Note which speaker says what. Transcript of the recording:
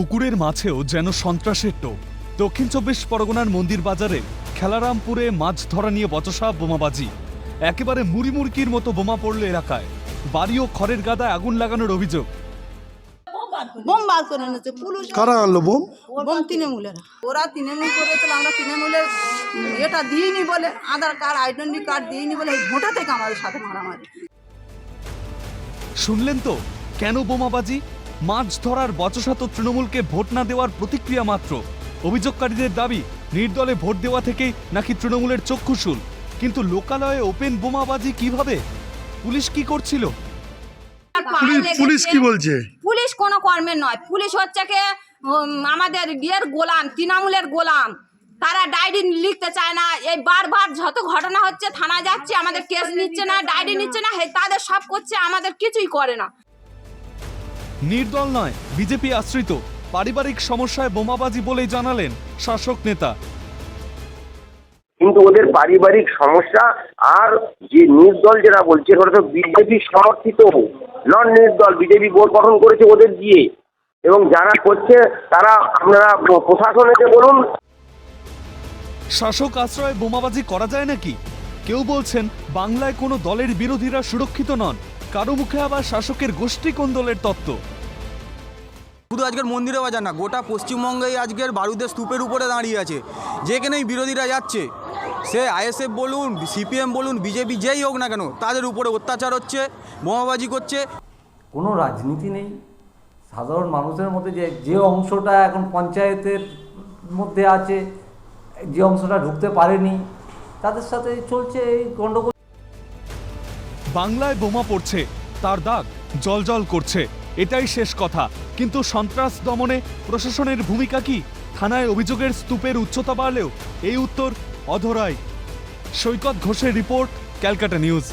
Speaker 1: পুকুরের মাছেও যেন সন্ত্রাসের টোপ। দক্ষিণ চব্বিশ পরগনার মন্দির বাজারে খেলারামপুরে মাছ ধরা নিয়ে বচসা বোমাবাজি। একেবারে মুড়িমুড়কির মতো বোমা পড়ল এলাকায়। বাড়ি ও খড়ের গাদায় আগুন লাগানোর অভিযোগ।
Speaker 2: বোম বার করে এনেছে পুলিশ
Speaker 3: কারা আনলো বোম?
Speaker 2: বোম তৃণমূলেরা ওরা তৃণমূল করেছিল আমরা তৃণমূলের এটা দিইনি বলে আধার কার্ড আইডেন্টি কার্ড দিইনি বলে এই ভোটা থেকে আমাদের সাথে মারামারি।
Speaker 1: শুনলেন তো কেন বোমাবাজি? মাছ ধরার বচসা তো তৃণমূলকে ভোট না দেওয়ার প্রতিক্রিয়া মাত্র। অভিযোগকারীদের দাবি নির্দলে ভোট দেওয়া থেকেই নাকি তৃণমূলের চক্ষুশুল কিন্তু লোকালয়ে ওপেন বোমাবাজি কীভাবে? পুলিশ কি করছিল?
Speaker 3: পুলিশ পুলিশ কি বলছে?
Speaker 4: পুলিশ কোনো কর্মের নয়। পুলিশ হচ্ছে কি আমাদের ইয়ের গোলাম তৃণমূলের গোলাম। তারা ডায়েরি লিখতে চায় না। এই বারবার যত ঘটনা হচ্ছে থানায় যাচ্ছে আমাদের কেস নিচ্ছে না ডায়েরি নিচ্ছে না হে তাদের সব করছে আমাদের কিছুই করে না।
Speaker 1: নির্দল নয় বিজেপি আশ্রিত। পারিবারিক সমস্যায় বোমাবাজি বলেই জানালেন শাসক নেতা।
Speaker 5: কিন্তু ওদের পারিবারিক সমস্যা আর যে নির্দল যেটা বলছে ওটা তো বিজেপি সমর্থিত। নন নির্দল বিজেপি বোর্ড গঠন করেছে ওদের দিয়ে। এবং যারা করছে তারা আপনারা প্রশাসনেতে বলুন।
Speaker 1: শাসক আশ্রয়ে বোমাবাজি করা যায় নাকি? কেউ বলছেন বাংলায় কোনো দলের বিরোধীরা সুরক্ষিত নন। কারও মুখে আবার শাসকের গোষ্ঠী কোন দলের তত্ত্ব।
Speaker 6: শুধু আজকের মন্দিরে বাজার না গোটা পশ্চিমবঙ্গেই আজকের বারুদের স্তূপের উপরে দাঁড়িয়ে আছে। যেখানেই বিরোধীরা যাচ্ছে সে আইএসএফ বলুন সিপিএম বলুন বিজেপি যেই হোক না কেন তাদের উপরে অত্যাচার হচ্ছে বোমাবাজি করছে।
Speaker 7: কোনো রাজনীতি নেই। সাধারণ মানুষের মধ্যে যে যে অংশটা এখন পঞ্চায়েতের মধ্যে আছে যে অংশটা ঢুকতে পারেনি তাদের সাথে চলছে এই গণ্ডগোল।
Speaker 1: বাংলায় বোমা পড়ছে, তার দাগ জলজল করছে, এটাই শেষ কথা। কিন্তু সন্ত্রাস দমনে প্রশাসনের ভূমিকা কি? থানায় অভিযোগের স্তূপের উচ্চতা বাড়লেও এই উত্তর অধরাই। সৈকত ঘোষের রিপোর্ট, ক্যালকাটা নিউজ।